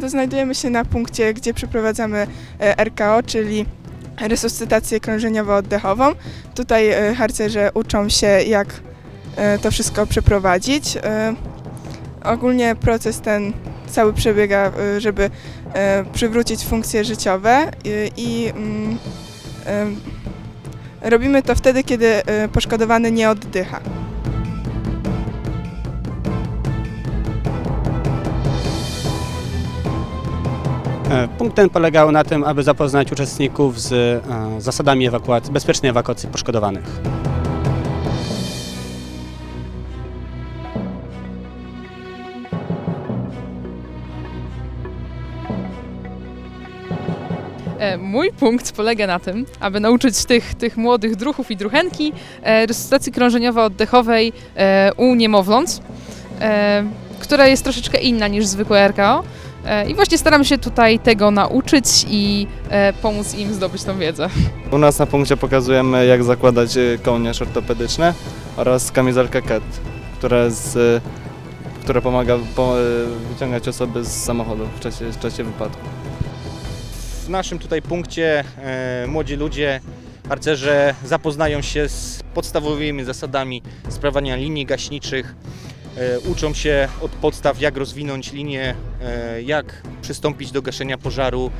to znajdujemy się na punkcie, gdzie przeprowadzamy e, RKO, czyli resuscytację krążeniowo-oddechową. Tutaj e, harcerze uczą się, jak e, to wszystko przeprowadzić. Ogólnie proces ten cały przebiega, żeby przywrócić funkcje życiowe i mm, robimy to wtedy, kiedy poszkodowany nie oddycha. Punkt ten polegał na tym, aby zapoznać uczestników z e, zasadami ewakuacji, bezpiecznej ewakuacji poszkodowanych. E, Mój punkt polega na tym, aby nauczyć tych, tych młodych druchów i druchenki e, resuscytacji krążeniowo-oddechowej e, u niemowląt, e, która jest troszeczkę inna niż zwykłe RKO. E, I właśnie staram się tutaj tego nauczyć i e, pomóc im zdobyć tą wiedzę. U nas na punkcie pokazujemy jak zakładać e, kołnierz ortopedyczny oraz kamizelkę KET, która, jest, e, która pomaga po, e, wyciągać osoby z samochodu w czasie, w czasie wypadku. W naszym tutaj punkcie e, młodzi ludzie, harcerze zapoznają się z podstawowymi zasadami sprawania linii gaśniczych, uczą się od podstaw jak rozwinąć linię, e, jak przystąpić do gaszenia pożaru,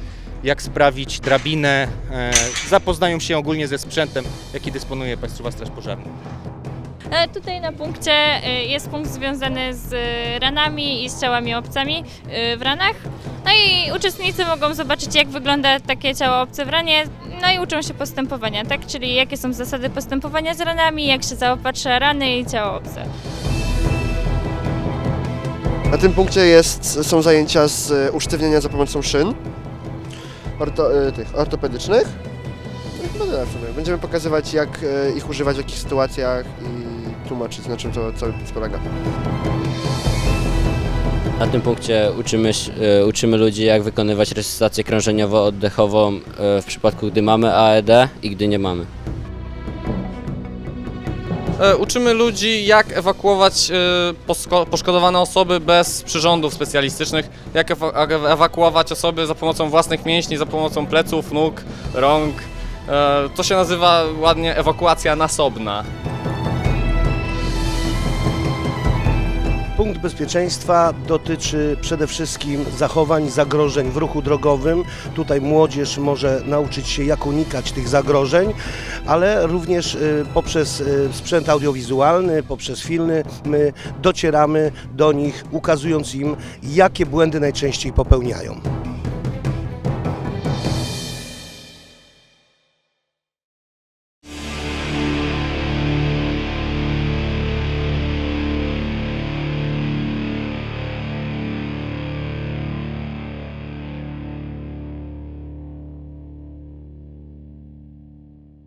jak sprawić drabinę, e, zapoznają się ogólnie ze sprzętem, jaki dysponuje Państwowa Straż Pożarna. E, Tutaj na punkcie e, jest punkt związany z e, ranami i strzałami obcami e, w ranach. No i uczestnicy mogą zobaczyć, jak wygląda takie ciało obce w ranie, no i uczą się postępowania, tak? Czyli jakie są zasady postępowania z ranami, jak się zaopatrza rany i ciało obce. Na tym punkcie jest, są zajęcia z e, usztywnienia za pomocą szyn orto, e, tych, ortopedycznych. No. Będziemy pokazywać, jak e, ich używać w jakich sytuacjach i tłumaczyć, na czym to cały polega. Na tym punkcie uczymy, uczymy ludzi, jak wykonywać resuscytację krążeniowo-oddechową w przypadku, gdy mamy AED i gdy nie mamy. E, Uczymy ludzi, jak ewakuować e, poszkodowane osoby bez przyrządów specjalistycznych, jak ewa- ewa- ewakuować osoby za pomocą własnych mięśni, za pomocą pleców, nóg, rąk. E, To się nazywa ładnie ewakuacja nasobna. Punkt bezpieczeństwa dotyczy przede wszystkim zachowań zagrożeń w ruchu drogowym. Tutaj młodzież może nauczyć się, jak unikać tych zagrożeń, ale również y, poprzez y, sprzęt audiowizualny, poprzez filmy my docieramy do nich, ukazując im, jakie błędy najczęściej popełniają.